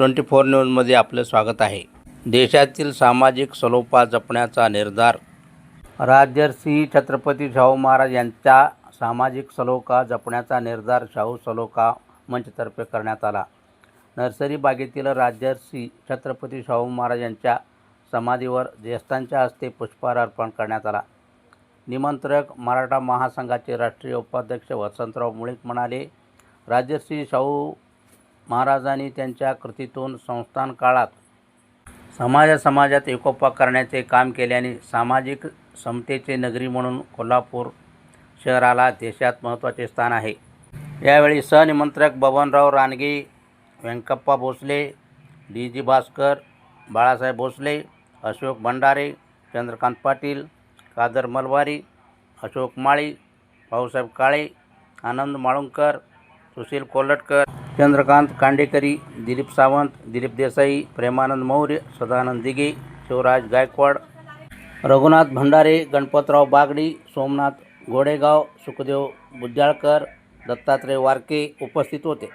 Twenty four न्यूजमध्ये आपलं स्वागत आहे. देशातील सामाजिक सलोपा जपण्याचा निर्धार. राजर्षी छत्रपती शाहू महाराज यांचा सामाजिक सलोखा जपण्याचा निर्धार शाहू सलोखा मंचतर्फे करण्यात आला. नर्सरी बागेतील राजर्षी छत्रपती शाहू महाराज यांच्या समाधीवर ज्येष्ठांच्या हस्ते पुष्पहार अर्पण करण्यात आला. निमंत्रक मराठा महासंघाचे राष्ट्रीय उपाध्यक्ष वसंतराव मुळीक म्हणाले राजर्षी शाहू महाराजांनी त्यांच्या कृतीतून संस्थान काळात समाजासमाजात एकोपा करण्याचे काम केल्याने सामाजिक समतेचे नगरी म्हणून कोल्हापूर शहराला देशात महत्त्वाचे स्थान आहे. यावेळी सहनिमंत्रक बबनराव रानगे व्यंकप्पा भोसले डी जी भास्कर बाळासाहेब भोसले अशोक भंडारे चंद्रकांत पाटील कादर मलवारी अशोक माळी भाऊसाहेब काळे आनंद माळुंकर सुशील कोल्हटकर चंद्रकांत कांडेकरी दिलीप सावंत दिलीप देसाई प्रेमानंद मौर्य सदानंद दिघे शिवराज गायकवाड रघुनाथ भंडारे गणपतराव बागडी सोमनाथ गोडेगाव सुखदेव बुद्याळकर दत्तात्रय वारके उपस्थित होते.